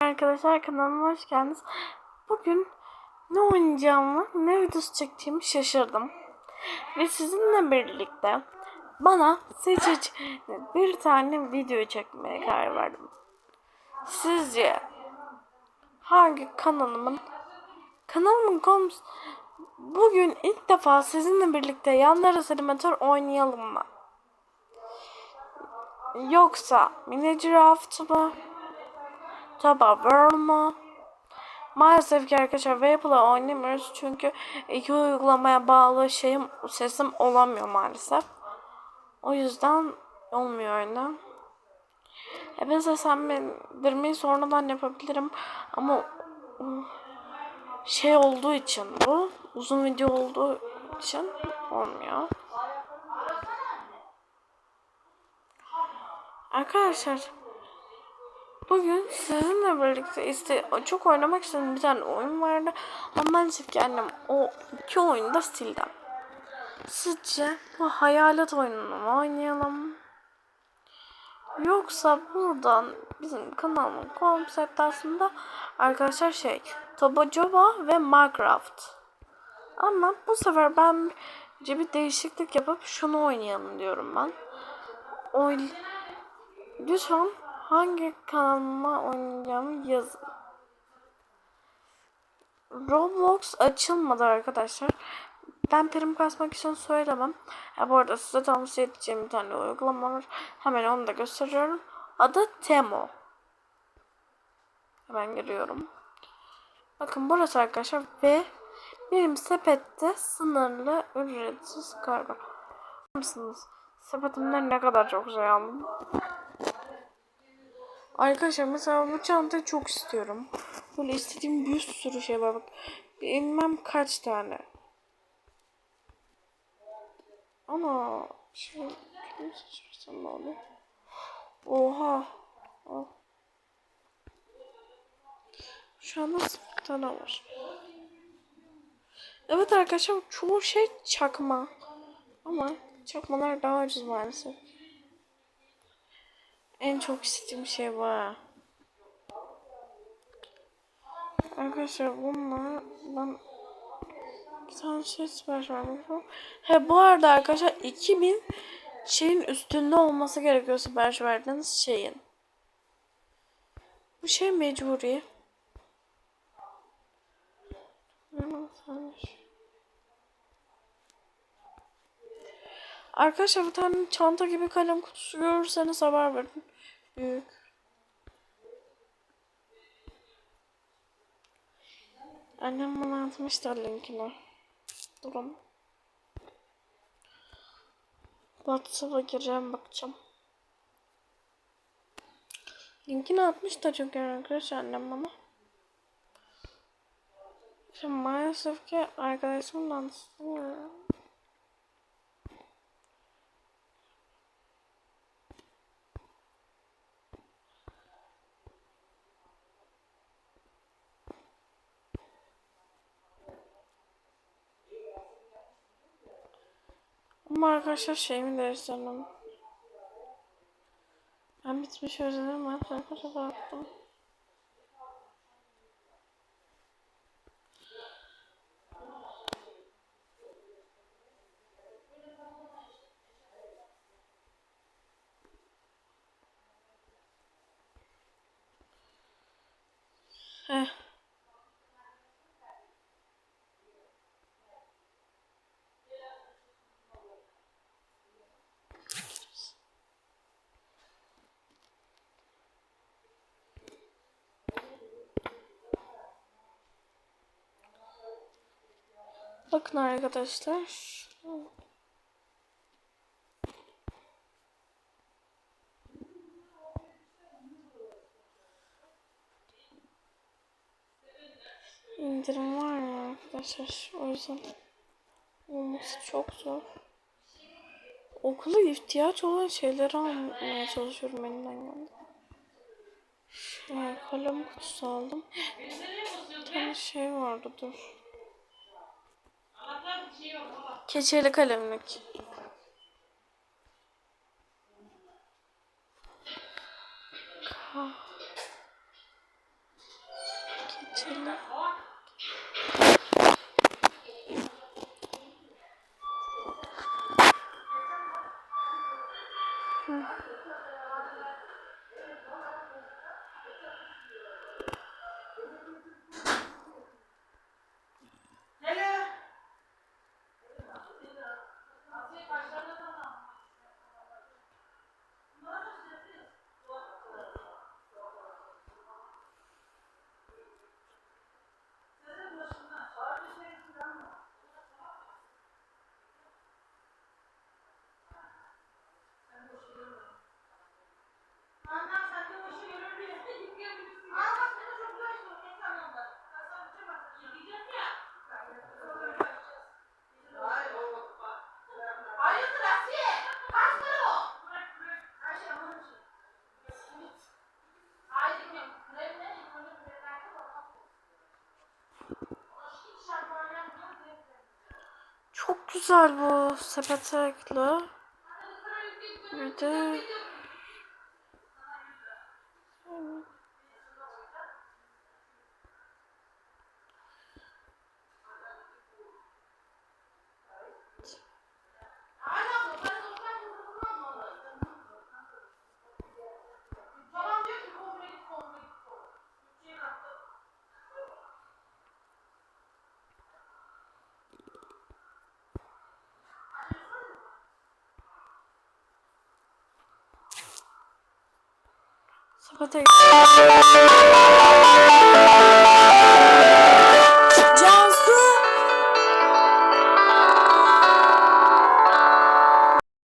Arkadaşlar kanalıma hoş geldiniz. Bugün ne oynayacağımı, ne videosu çekeceğimi şaşırdım. Ve sizinle birlikte bana seçici bir tane video çekmeye karar verdim. Sizce hangi kanalımın kanalımın konusu bugün ilk defa sizinle birlikte yanlara animatör oynayalım mı? Yoksa Minecraft mı? Taba World mu? Maalesef ki arkadaşlar Vaple'la oynamıyoruz çünkü iki uygulamaya bağlı şeyim sesim olamıyor maalesef. O yüzden olmuyor öyle. E ben seslendirmeyi sonradan yapabilirim ama uh, şey olduğu için bu uzun video olduğu için olmuyor. Arkadaşlar Bugün sizinle birlikte iste çok oynamak istediğim bir tane oyun vardı. Ama maalesef ki annem o iki oyunu da sildi. Sizce bu hayalet oyununu mu oynayalım? Yoksa buradan bizim kanalın konsept aslında arkadaşlar şey Tobojoba ve Minecraft. Ama bu sefer ben bir değişiklik yapıp şunu oynayalım diyorum ben. Oy Lütfen hangi kanalıma oynayacağımı yazın. Roblox açılmadı arkadaşlar. Ben prim kasmak için söylemem. Ya bu arada size tavsiye edeceğim bir tane uygulama var. Hemen onu da gösteriyorum. Adı Temo. Hemen giriyorum. Bakın burası arkadaşlar ve benim sepette sınırlı ücretsiz kargo. Mısınız? Sepetimden ne kadar çok şey aldım. Arkadaşlar mesela bu çantayı çok istiyorum. Böyle istediğim bir sürü şey var. Bak bilmem kaç tane. Ama seçersem ne olur? Oha. Oh. Şu anda sıfır tane var. Evet arkadaşlar çoğu şey çakma. Ama çakmalar daha ucuz maalesef. En çok istediğim şey var. Arkadaşlar bunlar ben bir tane şey sipariş vermişim. He bu arada arkadaşlar 2000 şeyin üstünde olması gerekiyor sipariş verdiğiniz şeyin. Bu şey mecburi. Arkadaşlar bir tane çanta gibi kalem kutusu görürseniz haber verin. Büyük. Annem bana atmıştı linkini. Durun. WhatsApp'a gireceğim bakacağım. Linkini atmış da çünkü arkadaşlar annem bana. Şimdi maalesef ki arkadaşımdan istemiyorum. Ama arkadaşlar şeyimi değiştirdim. Ben bitmiş özledim. Ben arkadaşlar bıraktım. Heh. Bakın arkadaşlar. İndirim var mı arkadaşlar? O yüzden olması çok zor. Okula ihtiyaç olan şeyleri almaya çalışıyorum elimden geldi. Şöyle kalem kutusu aldım. Bir tane şey vardı dur. Keçeli kalemlik. geçelim. Hı. Güzel bu sepetekli. Bir de Só pra ter.